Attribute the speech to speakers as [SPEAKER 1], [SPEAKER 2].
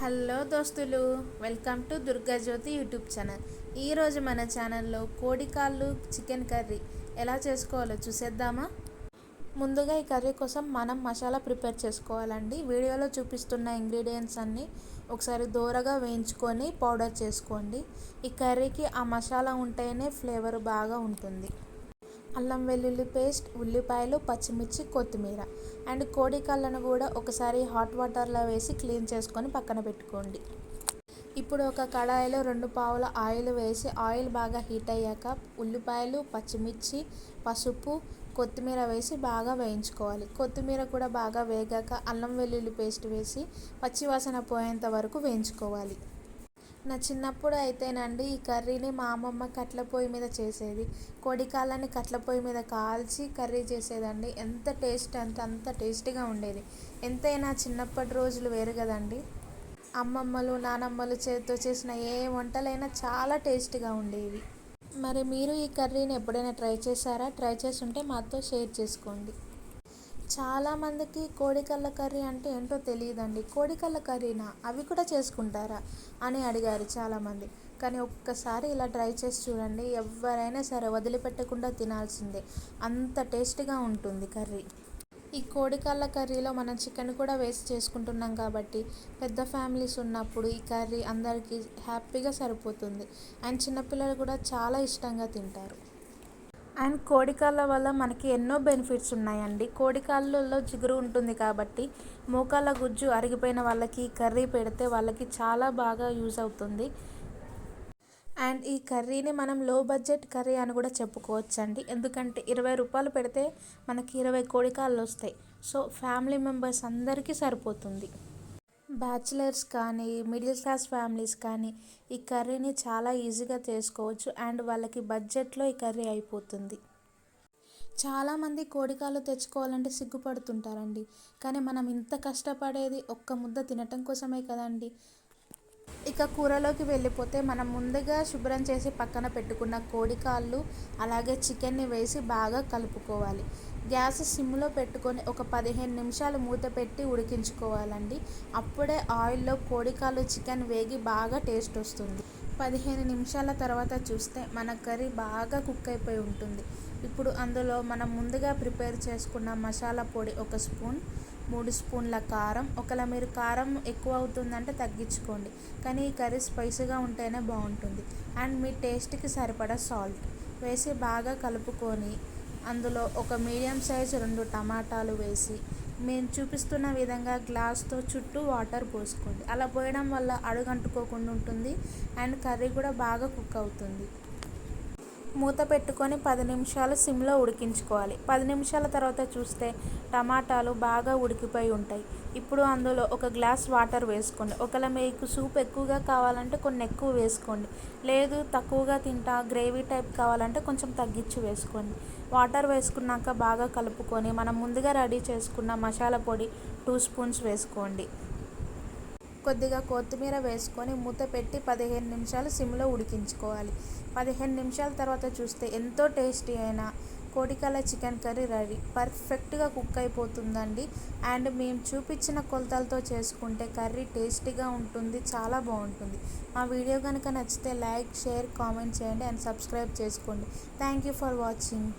[SPEAKER 1] Hello దోస్తులు welcome to Durgajyothi YouTube channel. ఈరోజు మన ఛానల్లో కోడికాళ్ళు చికెన్ కర్రీ ఎలా చేసుకోవాలో చూసేద్దామా? ముందుగా ఈ కర్రీ కోసం మనం మసాలా ప్రిపేర్ చేసుకోవాలండి. వీడియోలో చూపిస్తున్న ఇంగ్రీడియంట్స్ అన్నీ ఒకసారి దూరగా వేయించుకొని పౌడర్ చేసుకోండి. ఈ కర్రీకి ఆ మసాలా ఉంటేనే ఫ్లేవర్ బాగా ఉంటుంది. అల్లం వెల్లుల్లి పేస్ట్ ఉల్లిపాయలు పచ్చిమిర్చి కొత్తిమీర అండ్ కోడి కళ్ళను కూడా ఒకసారి హాట్ వాటర్లో వేసి క్లీన్ చేసుకొని పక్కన పెట్టుకోండి. ఇప్పుడు ఒక కడాయిలో రెండు పావుల ఆయిల్ వేసి ఆయిల్ బాగా హీట్ అయ్యాక ఉల్లిపాయలు పచ్చిమిర్చి పసుపు కొత్తిమీర వేసి బాగా వేయించుకోవాలి. కొత్తిమీర కూడా బాగా వేగాక అల్లం వెల్లుల్లి పేస్ట్ వేసి పచ్చివాసన పోయేంత వరకు వేయించుకోవాలి. నా చిన్నప్పుడు అయితేనండి ఈ కర్రీని మా అమ్మమ్మ కట్ల పొయ్యి మీద చేసేది. కోడికాళ్ళని కట్ల పొయ్యి మీద కాల్చి కర్రీ చేసేదండి. ఎంత టేస్ట్ అంటే అంత టేస్టీగా ఉండేది. ఎంతైనా చిన్నప్పటి రోజులు వేరు కదండి. అమ్మమ్మలు నానమ్మలు చేతితో చేసిన ఏ వంటలైనా చాలా టేస్టీగా ఉండేవి. మరి మీరు ఈ కర్రీని ఎప్పుడైనా ట్రై చేశారా? ట్రై చేసి ఉంటే మాతో షేర్ చేసుకోండి. చాలామందికి కోడికల్ల కర్రీ అంటే ఏంటో తెలియదండి. కోడికల్ల కర్రీనా? అవి కూడా చేసుకుంటారా? అని అడిగారు చాలామంది కానీ ఒక్కసారి ఇలా ట్రై చేసి చూడండి ఎవరైనా సరే వదిలిపెట్టకుండా తినాల్సిందే. అంత టేస్ట్గా ఉంటుంది కర్రీ. ఈ కోడికల్ల కర్రీలో మనం చికెన్ కూడా వేసి చేసుకుంటున్నాం కాబట్టి పెద్ద ఫ్యామిలీస్ ఉన్నప్పుడు ఈ కర్రీ అందరికీ హ్యాపీగా సరిపోతుంది. అండ్ చిన్నపిల్లలు కూడా చాలా ఇష్టంగా తింటారు. అండ్ కోడికాళ్ళ వల్ల మనకి ఎన్నో బెనిఫిట్స్ ఉన్నాయండి. కోడికాళ్ళలో జిగురు ఉంటుంది కాబట్టి మోకాళ్ళ గుజ్జు అరిగిపోయిన వాళ్ళకి కర్రీ పెడితే వాళ్ళకి చాలా బాగా యూజ్ అవుతుంది. అండ్ ఈ కర్రీని మనం లో బడ్జెట్ కర్రీ అని కూడా చెప్పుకోవచ్చండి. ఎందుకంటే ఇరవై రూపాయలు పెడితే మనకి ఇరవై కోడికాళ్ళు వస్తాయి. సో ఫ్యామిలీ మెంబర్స్ అందరికీ సరిపోతుంది. బ్యాచిలర్స్ కానీ మిడిల్ క్లాస్ ఫ్యామిలీస్ కానీ ఈ కర్రీని చాలా ఈజీగా చేసుకోవచ్చు అండ్ వాళ్ళకి బడ్జెట్లో ఈ కర్రీ అయిపోతుంది. చాలామంది కోడికాలు తెచ్చుకోవాలంటే సిగ్గుపడుతుంటారండి. కానీ మనం ఇంత కష్టపడేది ఒక్క ముద్ద తినటం కోసమే కదండి. ఇక కూరలోకి వెళ్ళిపోతే మనం ముందుగా శుభ్రం చేసి పక్కన పెట్టుకున్న కోడికాళ్ళు అలాగే చికెన్ని వేసి బాగా కలుపుకోవాలి. గ్యాస్ సిమ్లో పెట్టుకొని ఒక పదిహేను నిమిషాలు మూత పెట్టి ఉడికించుకోవాలండి. అప్పుడే ఆయిల్లో కోడికాలు చికెన్ వేగి బాగా టేస్ట్ వస్తుంది. పదిహేను నిమిషాల తర్వాత చూస్తే మన కర్రీ బాగా కుక్ అయిపోయి ఉంటుంది. ఇప్పుడు అందులో మనం ముందుగా ప్రిపేర్ చేసుకున్న మసాలా పొడి ఒక స్పూన్ మూడు స్పూన్ల కారం. ఒకవేళ మీరు కారం ఎక్కువ అవుతుందంటే తగ్గించుకోండి. కానీ ఈ కర్రీ స్పైసీగా ఉంటేనే బాగుంటుంది. అండ్ మీ టేస్ట్కి సరిపడా సాల్ట్ వేసి బాగా కలుపుకొని అందులో ఒక మీడియం సైజ్ రెండు టమాటాలు వేసి మేము చూపిస్తున్న విధంగా గ్లాస్తో చుట్టూ వాటర్ పోసుకోండి. అలా పోయడం వల్ల అడుగంటుకోకుండా ఉంటుంది అండ్ కర్రీ కూడా బాగా కుక్ అవుతుంది. మూత పెట్టుకొని పది నిమిషాలు సిమ్లో ఉడికించుకోవాలి. పది నిమిషాల తర్వాత చూస్తే టమాటాలు బాగా ఉడికిపోయి ఉంటాయి. ఇప్పుడు అందులో ఒక గ్లాస్ వాటర్ వేసుకోండి. ఒకవేళ మీకు సూప్ ఎక్కువగా కావాలంటే కొన్ని ఎక్కువ వేసుకోండి. లేదు తక్కువగా తింటా గ్రేవీ టైప్ కావాలంటే కొంచెం తగ్గించి వేసుకోండి. వాటర్ వేసుకున్నాక బాగా కలుపుకొని మనం ముందుగా రెడీ చేసుకున్న మసాలా పొడి టూ స్పూన్స్ వేసుకోండి. కొద్దిగా కొత్తిమీర వేసుకొని మూత పెట్టి పదిహేను నిమిషాలు సిమ్లో ఉడికించుకోవాలి. పదిహేను నిమిషాల తర్వాత చూస్తే ఎంతో టేస్టీ అయిన కోడికల చికెన్ కర్రీ రెడీ. పర్ఫెక్ట్గా కుక్ అయిపోతుందండి. అండ్ మేము చూపించిన కొలతలతో చేసుకుంటే కర్రీ టేస్టీగా ఉంటుంది చాలా బాగుంటుంది. మా వీడియో కనుక నచ్చితే లైక్ షేర్ కామెంట్ చేయండి అండ్ సబ్స్క్రైబ్ చేసుకోండి. Thank you for watching.